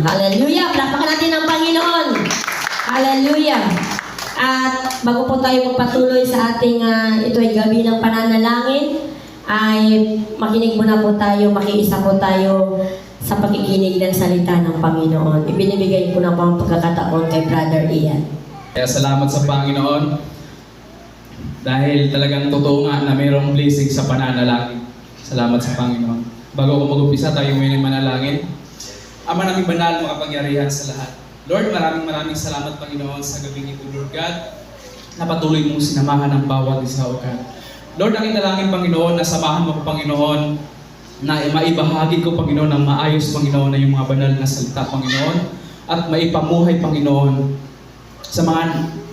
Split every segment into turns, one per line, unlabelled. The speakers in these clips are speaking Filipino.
Hallelujah! Palakpakan natin ang Panginoon. Hallelujah! At bago po tayo magpatuloy sa ating ah, ito ay gabi ng pananalangin, ay makinig muna po tayo, makiisa po tayo sa pakikinig ng salita ng Panginoon. Ibinibigay ko na po ang pagkakataon kay Brother Ian.
Kaya salamat sa Panginoon dahil talagang totoo nga na mayroong blessing sa pananalangin. Salamat sa Panginoon. Bago ko mag-umpisa, tayo muna manalangin. Ama naming banal, makapangyarihan sa lahat. Lord, maraming maraming salamat Panginoon sa gabing ito, Lord God, na patuloy mong sinamahan ng bawat isa, O God. Lord, ang inalangin, Panginoon, na samahan mo ko, Panginoon, na maibahagi ko, Panginoon, ng maayos, Panginoon, na yung mga banal na salita, Panginoon, at maipamuhay, Panginoon, sa mga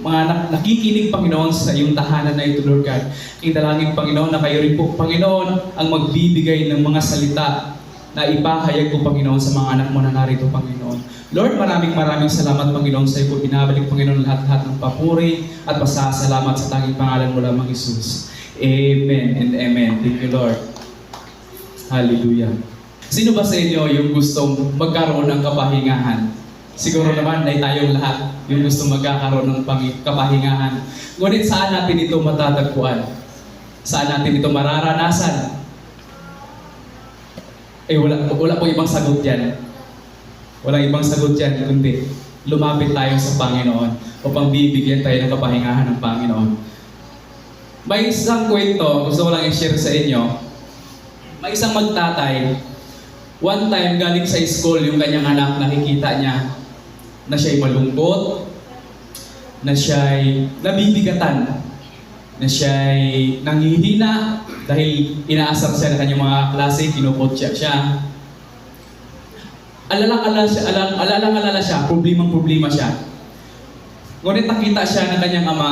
mga nak- nakikinig, Panginoon, sa iyong tahanan na ito, Lord God. Kinalangin, Panginoon, na kayo rin po, Panginoon, ang magbibigay ng mga salita na ipahayag ko, Panginoon, sa mga anak mo na narito, Panginoon. Lord, maraming maraming salamat, Panginoon, sa iyo po. Binabalik, Panginoon, lahat-lahat ng papuri at pasasalamat sa tanging pangalan mo lamang, Jesus. Amen and amen. Thank you, Lord. Hallelujah. Sino ba sa inyo yung gustong magkaroon ng kapahingahan? Siguro naman na tayong lahat yung gusto magkakaroon ng kapahingahan. Ngunit saan natin ito matatagpuan? Saan natin ito mararanasan? Eh wala, wala po ibang sagot dyan. Walang ibang sagot dyan, kundi lumapit tayo sa Panginoon upang bibigyan tayo ng kapahingahan ng Panginoon. May isang kwento, gusto ko lang i-share sa inyo. May isang magtatay, one time galing sa school yung kanyang anak, nakikita niya na siya'y malungkot, na siya'y nabibigatan, na siya'y nanghihina dahil inaasar siya ng kanyang mga klase, kinukotya siya. Alalang-alala siya, alang, alalang-alala siya, problemang-problema siya. Ngunit nakita siya ng kanyang ama,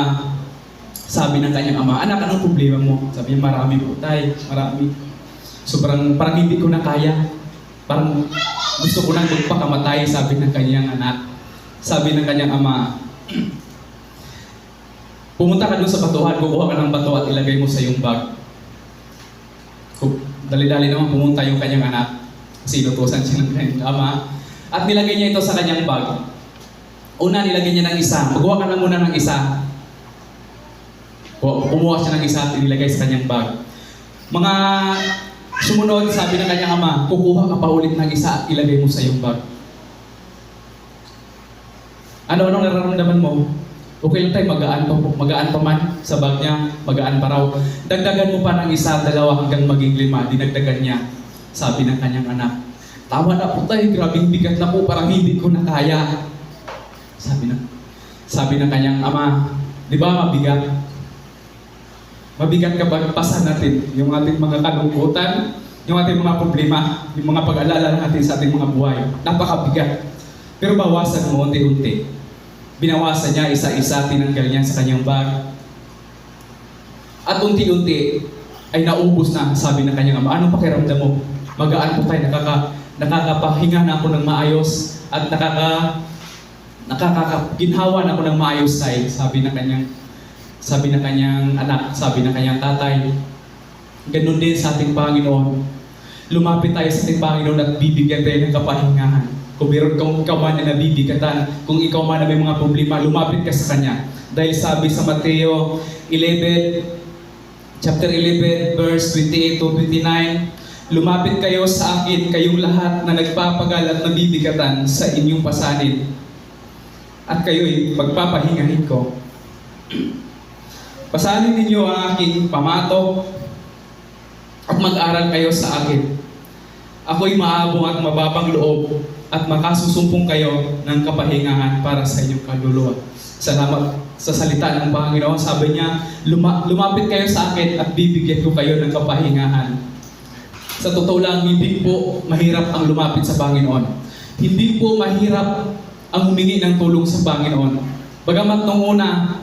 sabi ng kanyang ama, anak, anong problema mo? Sabi niya, marami po, tay, marami. Sobrang, parang hindi ko na kaya. Parang gusto ko nang magpakamatay, sabi ng kanyang anak. Sabi ng kanyang ama, pumunta ka doon sa batuhan, kukuha ka ng bato at ilagay mo sa iyong bag. Dali-dali naman pumunta yung kanyang anak. Kasi inutusan siya ng kanyang ama. At nilagay niya ito sa kanyang bag. Una, nilagay niya ng isa. Magkuha ka na muna ng isa. Ku- Kumuha siya ng isa at inilagay sa kanyang bag. Mga sumunod, sabi ng kanyang ama, kukuha ka pa ulit ng isa at ilagay mo sa iyong bag. Ano anong nararamdaman mo? Okay lang tayo, magaan pa, magaan pa man sa bag niya, magaan pa raw. Dagdagan mo pa ng isa, dalawa hanggang maging lima, dinagdagan niya. Sabi ng kanyang anak, Tama na po tayo, grabing bigat na po, parang hindi ko na kaya. Sabi ng, sabi ng kanyang ama, di ba mabigat? Mabigat kapag pasan natin yung ating mga kalungkutan, yung ating mga problema, yung mga pag-alala natin sa ating mga buhay. Napakabigat. Pero bawasan mo unti-unti. Binawasan niya isa-isa, tinanggal niya sa kanyang bag. At unti-unti ay naubos na, sabi ng kanyang ama, anong pakiramdam mo? Magaan po tayo, nakaka, nakakapahinga na ako ng maayos at nakaka, nakakaginhawa na ako ng maayos tayo, sabi ng kanyang sabi ng kanyang anak, sabi ng kanyang tatay. Ganun din sa ating Panginoon. Lumapit tayo sa ating Panginoon at bibigyan tayo ng kapahingahan. Kung meron kang ikaw man na nabibigatan, kung ikaw man na may mga problema, lumapit ka sa Kanya. Dahil sabi sa Mateo 11, chapter 11, verse 28 to 29, Lumapit kayo sa akin, kayong lahat na nagpapagal at nabibigatan sa inyong pasanin. At kayo'y magpapahingahin ko. Pasanin ninyo ang aking pamato at mag-aral kayo sa akin. Ako'y maabong at mababang loob at makasusumpong kayo ng kapahingahan para sa inyong kaluluwa. Salamat sa salita ng Panginoon. Sabi niya, "Luma- lumapit kayo sa akin at bibigyan ko kayo ng kapahingahan. Sa totoo lang, hindi po mahirap ang lumapit sa Panginoon. Hindi po mahirap ang humingi ng tulong sa Panginoon. Bagamat nung una,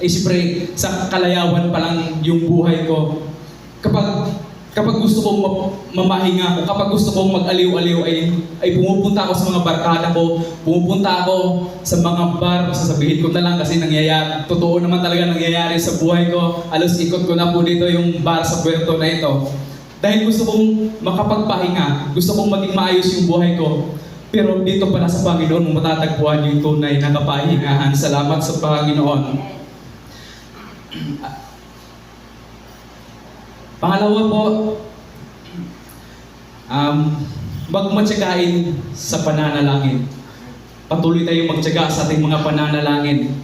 siyempre sa kalayawan pa lang yung buhay ko. Kapag kapag gusto kong ma- mamahinga ko, kapag gusto kong mag-aliw-aliw ay, ay pumupunta ako sa mga barkada ko, pumupunta ako sa mga bar, sasabihin ko na lang kasi nangyayari, totoo naman talaga nangyayari sa buhay ko. Alos ikot ko na po dito yung bar sa puerto na ito. Dahil gusto kong makapagpahinga, gusto kong maging maayos yung buhay ko. Pero dito pala sa Panginoon matatagpuan yung tunay na kapahingahan. Salamat sa Panginoon. Pangalawa po, um, magmatsagain sa pananalangin. Patuloy tayong magtyaga sa ating mga pananalangin.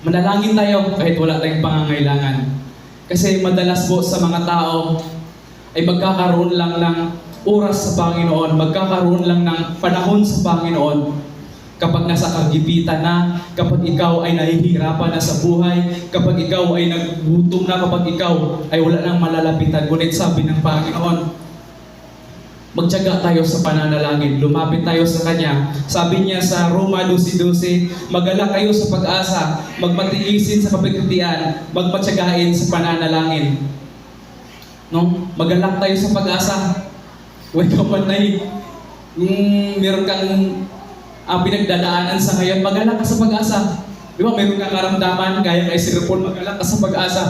Manalangin tayo kahit wala tayong pangangailangan. Kasi madalas po sa mga tao ay magkakaroon lang ng oras sa Panginoon, magkakaroon lang ng panahon sa Panginoon kapag nasa kagipitan na, kapag ikaw ay nahihirapan na sa buhay, kapag ikaw ay nagutom na, kapag ikaw ay wala nang malalapitan. Ngunit sabi ng Panginoon, magtyaga tayo sa pananalangin, lumapit tayo sa Kanya. Sabi niya sa Roma 12.12, magala kayo sa pag-asa, magmatiisin sa kapagkatian, magmatsagain sa pananalangin. No? Magalak tayo sa pag-asa. Huwag ka man na yung meron kang ah, pinagdadaanan sa ngayon, magalak ka sa pag-asa. Di ba, meron kang karamdaman, kaya kay Sir Paul, magalak ka sa pag-asa.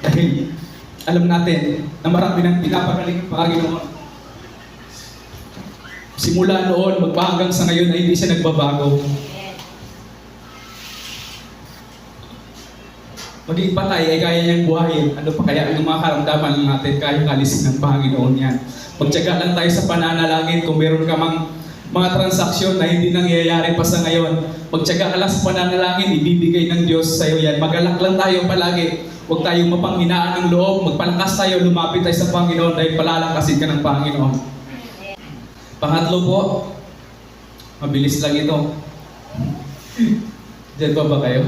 Dahil alam natin na marami nang pinapagaling ng Panginoon. Simula noon, magpahanggang sa ngayon ay hindi siya nagbabago. Maging patay ay kaya niyang buhayin. Ano pa kaya ang mga karamdaman natin kaya kalisin ng Panginoon yan. Magtyaga lang tayo sa pananalangin kung meron ka mang mga transaksyon na hindi nangyayari pa sa ngayon. Magtyaga ka lang sa pananalangin, ibibigay ng Diyos sa iyo yan. Magalak lang tayo palagi. Huwag tayong mapanghinaan ng loob. Magpalakas tayo, lumapit tayo sa Panginoon dahil palalakasin ka ng Panginoon. Pangatlo po, mabilis lang ito. Diyan ba ba kayo?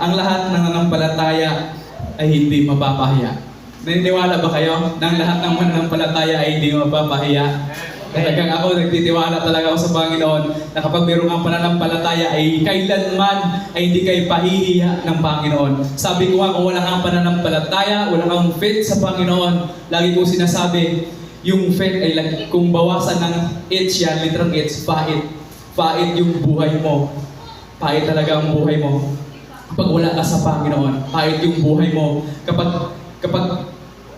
Ang lahat ng nanampalataya ay hindi mapapahiya. Naniniwala ba kayo na ang lahat ng mananampalataya ay hindi mapapahiya? Talagang ako, nagtitiwala talaga ako sa Panginoon na kapag mayroong kang pananampalataya ay kailanman ay hindi kayo pahihiya ng Panginoon. Sabi ko nga, kung wala kang pananampalataya, wala kang faith sa Panginoon, lagi ko sinasabi, yung faith ay lag- kung bawasan ng H yan, literang H, pait. Pait yung buhay mo. Pait talaga ang buhay mo. Kapag wala ka sa Panginoon, pait yung buhay mo. Kapag kapag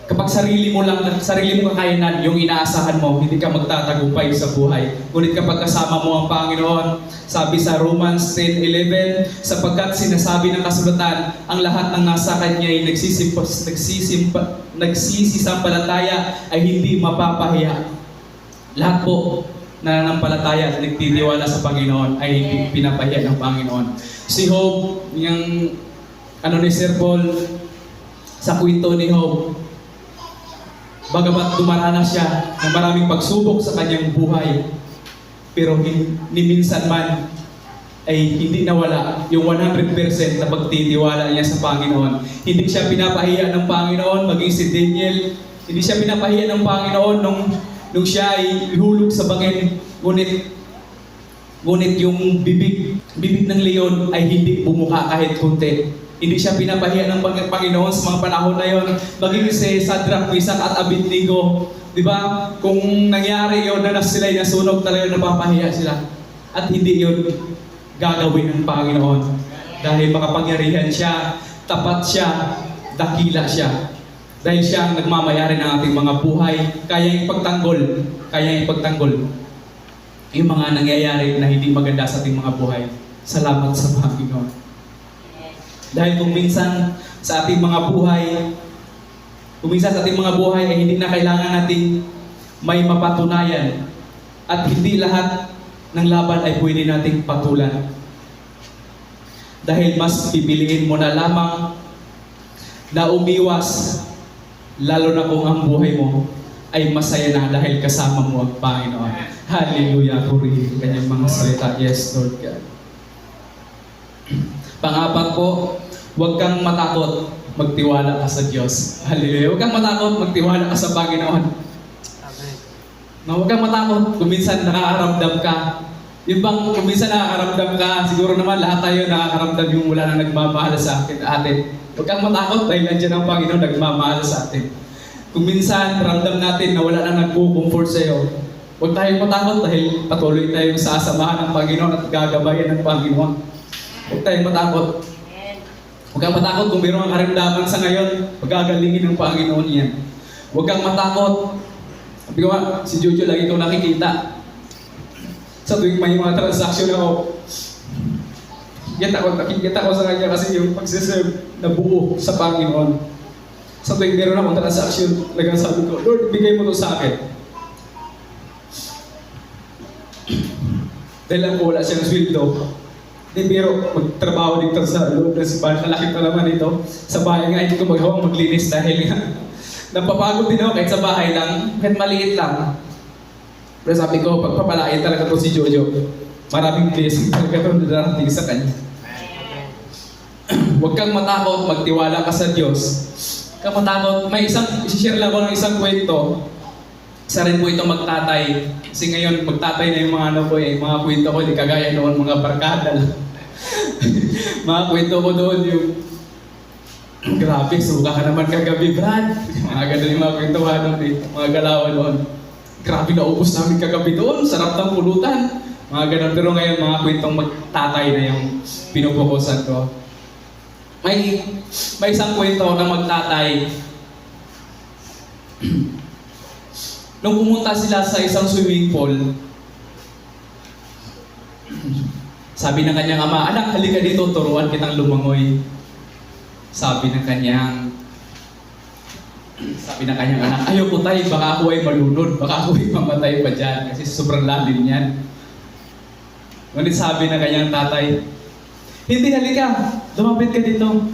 kapag sarili mo lang, sarili mo kakayanan, yung inaasahan mo, hindi ka magtatagumpay sa buhay. Ngunit kapag kasama mo ang Panginoon, sabi sa Romans 10.11, sapagkat sinasabi ng kasulatan, ang lahat ng nasa kanya ay nagsisimpos, nagsisimpa, nagsisisampalataya ay hindi mapapahiya. Lahat po na nanampalataya at nagtitiwala sa Panginoon ay hindi pinapahiya ng Panginoon. Si Job, yung ano ni Sir Paul, sa kwento ni Job, bagamat dumaranas siya ng maraming pagsubok sa kanyang buhay, pero ni minsan man ay hindi nawala yung 100% na pagtitiwala niya sa Panginoon. Hindi siya pinapahiya ng Panginoon, maging si Daniel, hindi siya pinapahiya ng Panginoon nung, nung siya ay ihulog sa bangin, ngunit ngunit yung bibig, bibig ng leon ay hindi bumuka kahit kunti. Hindi siya pinapahiya ng Pang- Panginoon sa mga panahon na yon. Maging si Sadrach, Misak at Abednego, di ba? Kung nangyari yon na nas- sila'y nasunog, talaga napapahiya sila. At hindi yon gagawin ng Panginoon. Dahil makapangyarihan siya, tapat siya, dakila siya. Dahil siya ang nagmamayari ng ating mga buhay, kaya ipagtanggol, kaya ipagtanggol yung mga nangyayari na hindi maganda sa ating mga buhay. Salamat sa Panginoon. Dahil kung minsan sa ating mga buhay, kung minsan sa ating mga buhay ay hindi na kailangan nating may mapatunayan at hindi lahat ng laban ay pwede nating patulan. Dahil mas pipiliin mo na lamang na umiwas, lalo na kung ang buhay mo ay masaya na dahil kasama mo ang Panginoon. Hallelujah, purihin kanyang mga salita. Yes, Lord God. Pangapat po, huwag kang matakot magtiwala ka sa Diyos. Hallelujah. Huwag kang matakot magtiwala ka sa Panginoon. No, huwag kang matakot kung minsan nakakaramdam ka. Yung bang kung minsan nakakaramdam ka, siguro naman lahat tayo nakakaramdam yung wala nang nagmamahal sa akin, atin. Huwag kang matakot dahil nandiyan ang Panginoon nagmamahal sa atin. Kung minsan ramdam natin na wala nang nagpo-comfort sa iyo, huwag tayong matakot dahil patuloy tayong sasamahan ng Panginoon at gagabayan ng Panginoon. Huwag tayong matakot. Huwag kang matakot kung mayroong karamdaman sa ngayon, pagagalingin ng Panginoon yan. Huwag kang matakot Sabi ko si Jojo lagi ko nakikita. Sa tuwing may mga transaction ako, kita ko, nakikita ko sa kanya kasi yung pagsiserve na buo sa Panginoon. Sa tuwing meron akong transaction, talagang sabi ko, Lord, bigay mo to sa akin. Dahil po wala siyang sweldo. Di biro, magtrabaho dito sa loob ng simbahan. Kalaki pa naman ito. Sa bahay nga, hindi ko maghawang maglinis dahil nga, napapagod din ako kahit sa bahay lang, kahit maliit lang. Pero sabi ko, pagpapalain talaga to si Jojo. Maraming blessing talaga to darating sa kanya. Huwag kang matakot, magtiwala ka sa Diyos. Huwag kang matakot. May isang, share lang ko ng isang kwento. Isa rin po itong magtatay. Kasi ngayon, magtatay na yung mga ano ko eh. Mga kwento ko, di kagaya noon, mga barkada mga kwento ko doon yung Grabe, suka ka naman kagabi, Brad. Mga ganun yung mga kwentuhan eh. Mga galawan doon. Grabe, naubos namin kagabi doon. Sarap ng pulutan. Mga ganun. Pero ngayon, mga kwentong magtatay na yung pinupukusan ko. May, may isang kwento na magtatay. Nung pumunta sila sa isang swimming pool, sabi ng kanyang ama, Anak, halika dito, turuan kitang lumangoy. Sabi ng kanyang sabi ng kanyang anak, ayaw ko tayo, baka ako ay malunod, baka ako ay mamatay pa dyan, kasi sobrang lalim yan. Ngunit sabi ng kanyang tatay, hindi halika, lumapit ka dito,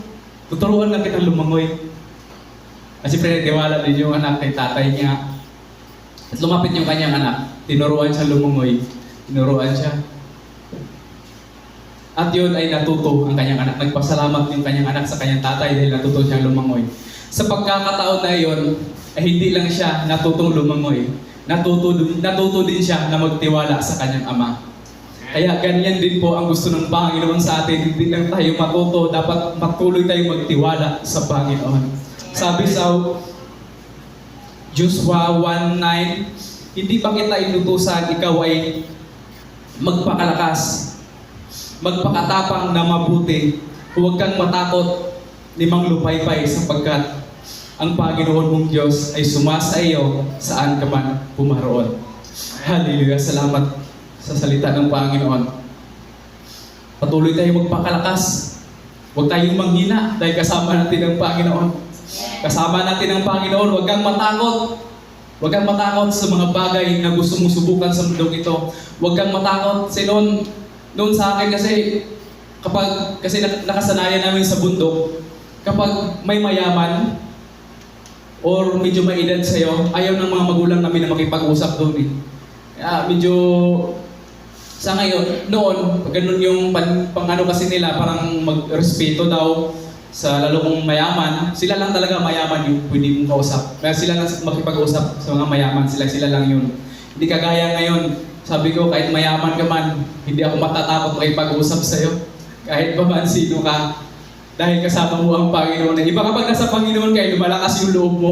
tuturuan lang kitang lumangoy. Kasi pre, tiwala din yung anak kay tatay niya. At lumapit yung kanyang anak, tinuruan siya lumangoy, tinuruan siya. At yun ay natuto ang kanyang anak. Nagpasalamat yung kanyang anak sa kanyang tatay dahil natuto siyang lumangoy. Sa pagkakataon na yun, ay hindi lang siya natutong lumangoy. Natuto, natuto din siya na magtiwala sa kanyang ama. Kaya ganyan din po ang gusto ng Panginoon sa atin. Hindi lang tayo matuto, dapat patuloy tayong magtiwala sa Panginoon. Sabi sa Joshua 1.9, hindi pa kita inutusan, ikaw ay magpakalakas, magpakatapang na mabuti, huwag kang matakot, limang lupaypay sapagkat ang Panginoon mong Diyos ay sumasa iyo saan ka man pumaroon. Hallelujah. Salamat sa salita ng Panginoon. Patuloy tayong magpakalakas. Huwag tayong manghina dahil kasama natin ang Panginoon. Kasama natin ang Panginoon. Huwag kang matakot. Huwag kang matakot sa mga bagay na gusto mong subukan sa mundong ito. Huwag kang matakot. Kasi noon, noon sa akin kasi, kapag, kasi nak- nakasanayan namin sa bundok, kapag may mayaman, or medyo may edad sa'yo, ayaw ng mga magulang namin na makipag-usap doon eh. Kaya medyo sa ngayon, noon, ganun yung pan, pang ano kasi nila, parang magrespeto daw sa lalo kong mayaman, sila lang talaga mayaman yung pwede mong kausap. Kaya sila lang makipag-usap sa mga mayaman, sila sila lang yun. Hindi kagaya ngayon, sabi ko kahit mayaman ka man, hindi ako matatakot makipag-usap sa'yo. Kahit pa man sino ka, dahil kasama mo ang Panginoon. Iba kapag nasa Panginoon ka, lumalakas yung loob mo.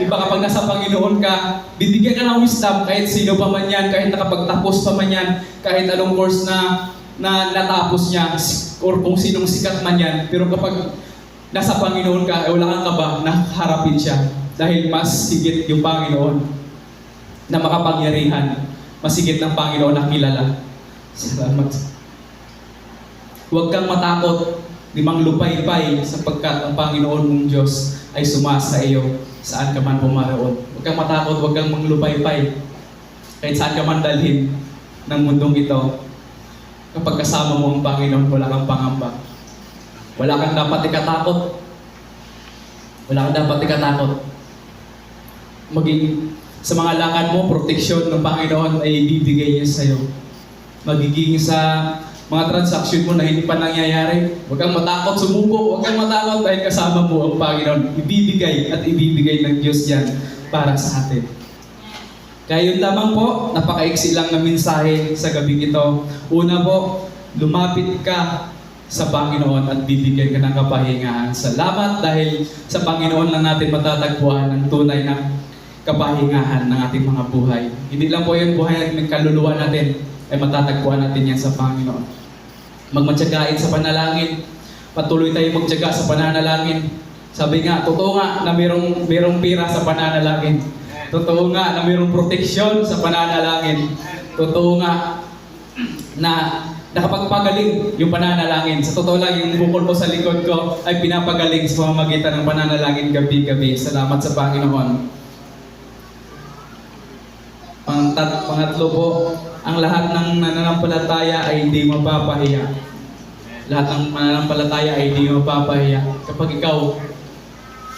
Iba kapag nasa Panginoon ka, bibigyan ka ng wisdom kahit sino pa man yan, kahit nakapagtapos pa man yan, kahit anong course na na natapos niya, or kung sinong sikat man yan. Pero kapag nasa Panginoon ka, eh, wala kang kaba na harapin siya. Dahil mas higit yung Panginoon na makapangyarihan. Mas higit ng Panginoon na kilala. Salamat. Huwag kang matakot limang lupaypay sapagkat ang Panginoon mong Diyos ay sumasa iyo saan ka man pumaroon. Huwag kang matakot, huwag kang manglupaypay. Kahit saan ka man dalhin ng mundong ito, kapag kasama mo ang Panginoon, wala kang pangamba. Wala kang dapat ikatakot. Wala kang dapat ikatakot. Maging sa mga lakad mo, proteksyon ng Panginoon ay ibibigay niya sa iyo. Magiging sa mga transaction mo na hindi pa nangyayari. Huwag kang matakot, sumuko. Huwag kang matakot dahil kasama mo ang Panginoon. Ibibigay at ibibigay ng Diyos yan para sa atin. Kaya yun lamang po, napakaiksi lang na mensahe sa gabing ito. Una po, lumapit ka sa Panginoon at bibigyan ka ng kapahingahan. Salamat dahil sa Panginoon lang natin matatagpuan ang tunay na kapahingahan ng ating mga buhay. Hindi lang po yung buhay ng kaluluwa natin, ay matatagpuan natin yan sa Panginoon. Magmatsagain sa panalangin, patuloy tayong magtyaga sa pananalangin. Sabi nga, totoo nga na mayroong, mayroong pira sa pananalangin. Totoo nga na mayroong proteksyon sa pananalangin. Totoo nga na nakapagpagaling yung pananalangin. Sa totoo lang, yung bukol ko sa likod ko ay pinapagaling sa pamamagitan ng pananalangin gabi-gabi. Salamat sa Panginoon. Pangat, pangatlo po, ang lahat ng nananampalataya ay hindi mapapahiya. Lahat ng mananampalataya ay hindi mapapahiya. Kapag ikaw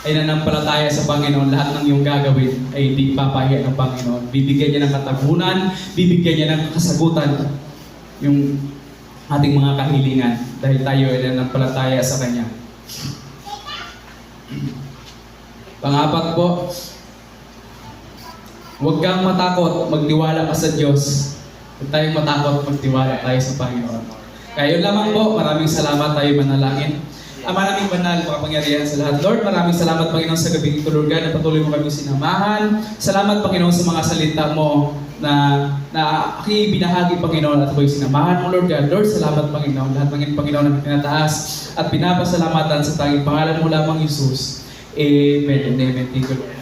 ay nanampalataya sa Panginoon, lahat ng iyong gagawin ay hindi papahiya ng Panginoon. Bibigyan niya ng katagunan, bibigyan niya ng kasagutan yung ating mga kahilingan dahil tayo ay nanampalataya sa Kanya. Pangapat po, huwag kang matakot, magtiwala ka sa Diyos. Huwag tayong matakot, magtiwala tayo sa Panginoon. Kaya lamang po, maraming salamat tayo manalangin. Ang maraming banal, makapangyarihan sa lahat. Lord, maraming salamat Panginoon sa gabing ito, God, na patuloy mo kami sinamahan. Salamat Panginoon sa mga salita mo na na aking binahagi Panginoon at ako'y sinamahan mo Lord God. Lord, salamat Panginoon. Lahat ng Panginoon na pinataas at pinapasalamatan sa tanging pangalan mo lamang Jesus. Amen and amen. Thank you, Lord.